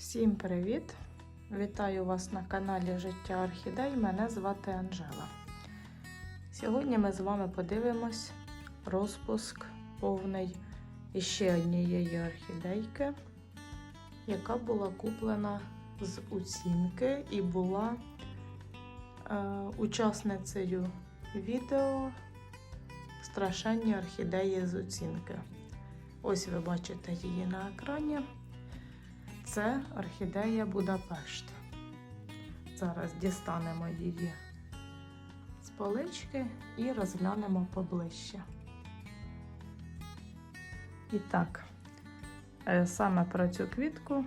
Всім привіт! Вітаю вас на каналі Життя Орхідей. Мене звати Анжела. Сьогодні ми з вами подивимось розпуск повний іще однієї орхідейки, яка була куплена з оцінки і була е, учасницею відео Страшенні орхідеї з оцінки. Ось ви бачите її на екрані. Це орхідея Будапешт. Зараз дістанемо її з полички і розглянемо поближче. І так, е, саме про цю квітку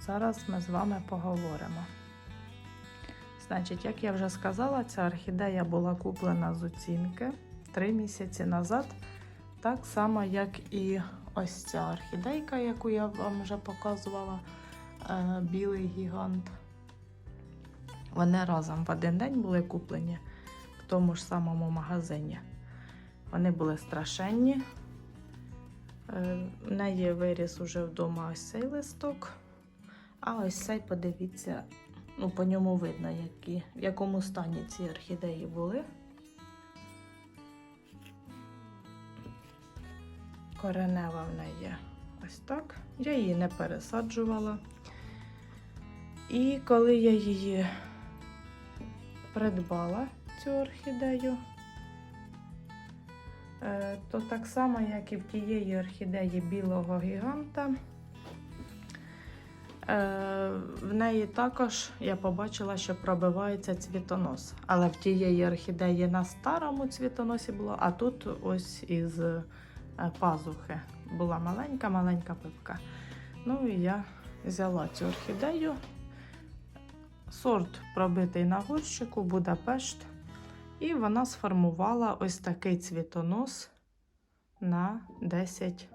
зараз ми з вами поговоримо. Значить, як я вже сказала, ця орхідея була куплена з оцінки 3 місяці назад, так само, як і ось ця орхідейка, яку я вам вже показувала, е, білий гігант. Вони разом в один день були куплені в тому ж самому магазині. Вони були страшенні. Е, В неї виріс уже вдома ось цей листок. А ось цей, подивіться, ну, по ньому видно, які, в якому стані ці орхідеї були. Коренева в неї ось так. Я її не пересаджувала. І коли я її придбала, цю орхідею, е, то так само, як і в тієї орхідеї білого гіганта, е, в неї також я побачила, що пробивається цвітонос. Але в тієї орхідеї на старому цвітоносі було, а тут ось із пазухи була маленька-маленька пипка. Ну і я взяла цю орхідею. Сорт пробитий на горщику Будапешт. І вона сформувала ось такий цвітонос на 10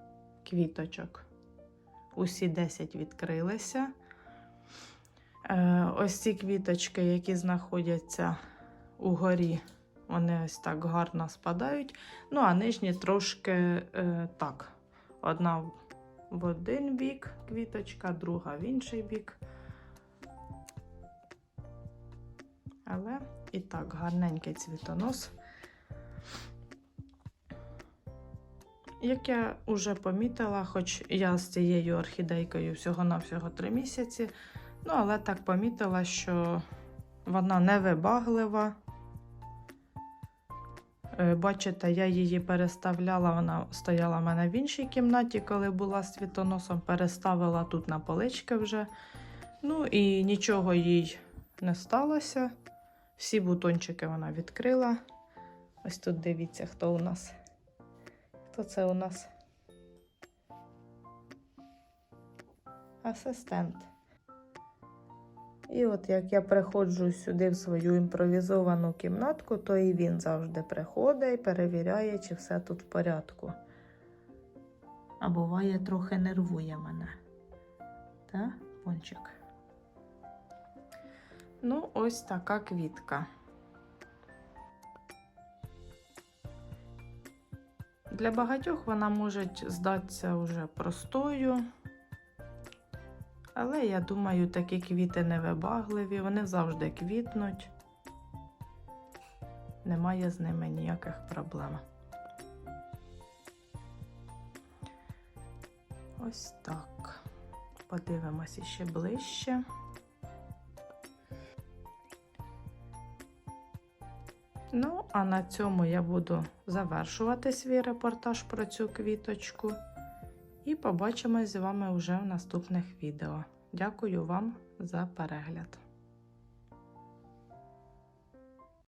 квіточок. Усі 10 відкрилися. Е, Ось ці квіточки, які знаходяться угорі, вони ось так гарно спадають. Ну, а нижні трошки е, так. Одна в один бік квіточка, друга в інший бік. Але і так, гарненький цвітонос. Як я вже помітила, хоч я з цією орхідейкою всього-навсього 3 місяці, ну, але так помітила, що вона невибаглива. Е, Бачите, я її переставляла, вона стояла в мене в іншій кімнаті, коли була світоносом, переставила тут на полички вже. Ну і нічого їй не сталося. Всі бутончики вона відкрила. Ось тут дивіться, хто у нас. Хто це у нас? Асистент. І от як я приходжу сюди в свою імпровізовану кімнатку, то і він завжди приходить перевіряє, чи все тут в порядку. А буває, трохи нервує мене. Та, пончик? Ну, ось така квітка. Для багатьох вона може здатися вже простою. Але я думаю, такі квіти невибагливі, вони завжди квітнуть. Немає з ними ніяких проблем. Ось так. Подивимося ще ближче. Ну, а на цьому я буду завершувати свій репортаж про цю квіточку. І побачимось з вами вже в наступних відео. Дякую вам за перегляд.